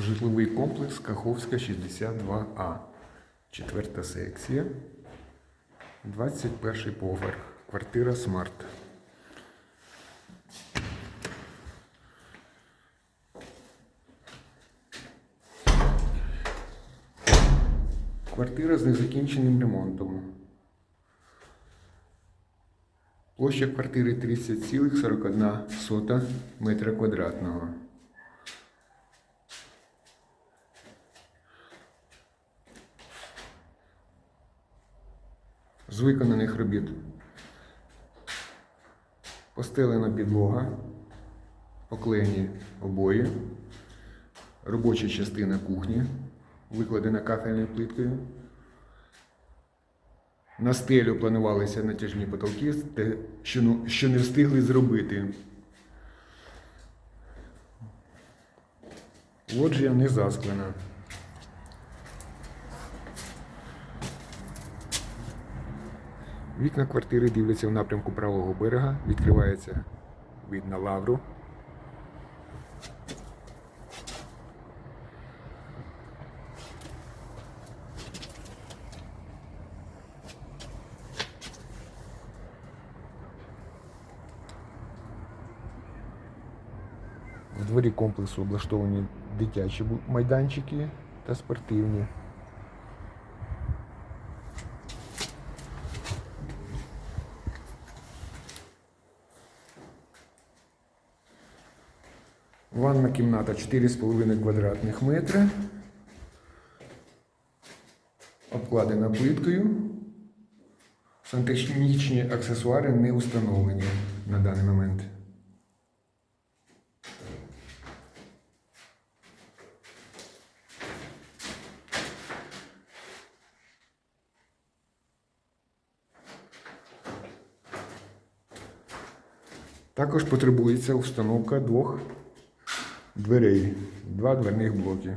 Житловий комплекс Каховська 62А. Четверта секція. 21 поверх. Квартира Смарт. Квартира з незакінченим ремонтом. Площа квартири 30,41 метра квадратного. З виконаних робіт постелена підлога, оклеєні обої, робоча частина кухні, викладена кафельною плиткою. На стелю планувалися натяжні потолки, те, що, ну- не встигли зробити. Лоджія не засклена. Вікна квартири дивляться в напрямку правого берега, відкривається вид на лавру. В дворі комплексу облаштовані дитячі майданчики та спортивні. Ванна кімната 4,5 квадратних метри. Обкладена плиткою. Сантехнічні аксесуари не установлені на даний момент. Також потребується установка двох дверей, два дверних блоки.